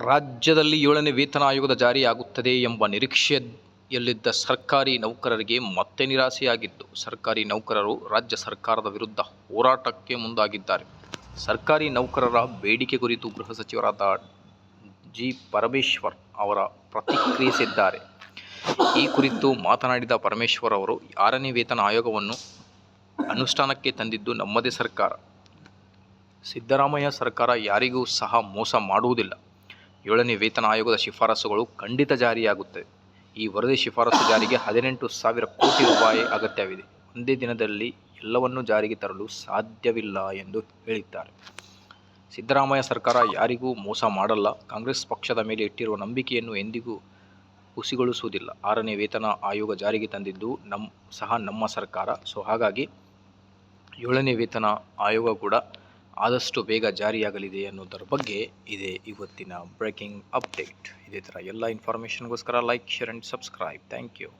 ರಾಜ್ಯದಲ್ಲಿ ಏಳನೇ ವೇತನ ಆಯೋಗದ ಜಾರಿಯಾಗುತ್ತದೆ ಎಂಬ ನಿರೀಕ್ಷೆಯಲ್ಲಿದ್ದ ಸರ್ಕಾರಿ ನೌಕರರಿಗೆ ಮತ್ತೆ ನಿರಾಸೆಯಾಗಿದ್ದು ಸರ್ಕಾರಿ ನೌಕರರು ರಾಜ್ಯ ಸರ್ಕಾರದ ವಿರುದ್ಧ ಹೋರಾಟಕ್ಕೆ ಮುಂದಾಗಿದ್ದಾರೆ. ಸರ್ಕಾರಿ ನೌಕರರ ಬೇಡಿಕೆ ಕುರಿತು ಗೃಹ ಸಚಿವರಾದ ಜಿ. ಪರಮೇಶ್ವರ್ ಅವರ ಪ್ರತಿಕ್ರಿಯಿಸಿದ್ದಾರೆ. ಈ ಕುರಿತು ಮಾತನಾಡಿದ ಪರಮೇಶ್ವರ್ ಅವರು ಆರನೇ ವೇತನ ಆಯೋಗವನ್ನು ಅನುಷ್ಠಾನಕ್ಕೆ ತಂದಿದ್ದು ನಮ್ಮದೇ ಸರ್ಕಾರ. ಸಿದ್ದರಾಮಯ್ಯ ಸರ್ಕಾರ ಯಾರಿಗೂ ಸಹ ಮೋಸ ಮಾಡುವುದಿಲ್ಲ. ಏಳನೇ ವೇತನ ಆಯೋಗದ ಶಿಫಾರಸುಗಳು ಖಂಡಿತ ಜಾರಿಯಾಗುತ್ತವೆ ಈ ವರದಿ ಶಿಫಾರಸು ಜಾರಿಗೆ ಹದಿನೆಂಟು ಸಾವಿರ ಕೋಟಿ ರೂಪಾಯಿ ಅಗತ್ಯವಿದೆ. ಒಂದೇ ದಿನದಲ್ಲಿ ಎಲ್ಲವನ್ನೂ ಜಾರಿಗೆ ತರಲು ಸಾಧ್ಯವಿಲ್ಲ ಎಂದು ಹೇಳಿದ್ದಾರೆ. ಸಿದ್ದರಾಮಯ್ಯ ಸರ್ಕಾರ ಯಾರಿಗೂ ಮೋಸ ಮಾಡಲ್ಲ. ಕಾಂಗ್ರೆಸ್ ಪಕ್ಷದ ಮೇಲೆ ಇಟ್ಟಿರುವ ನಂಬಿಕೆಯನ್ನು ಎಂದಿಗೂ ಹುಸಿಗೊಳಿಸುವುದಿಲ್ಲ. ಆರನೇ ವೇತನ ಆಯೋಗ ಜಾರಿಗೆ ತಂದಿದ್ದು ನಮ್ಮ ಸಹ ನಮ್ಮ ಸರ್ಕಾರ. ಸೊ, ಹಾಗಾಗಿ ಏಳನೇ ವೇತನ ಆಯೋಗ ಕೂಡ ಆದಷ್ಟು ಬೇಗ ಜಾರಿಯಾಗಲಿದೆ ಅನ್ನೋದರ ಬಗ್ಗೆ ಇದೆ ಇವತ್ತಿನ ಬ್ರೇಕಿಂಗ್ ಅಪ್ಡೇಟ್ ಇದೇ ಥರ ಎಲ್ಲ ಇನ್ಫಾರ್ಮೇಷನ್ಗೋಸ್ಕರ like share and subscribe thank you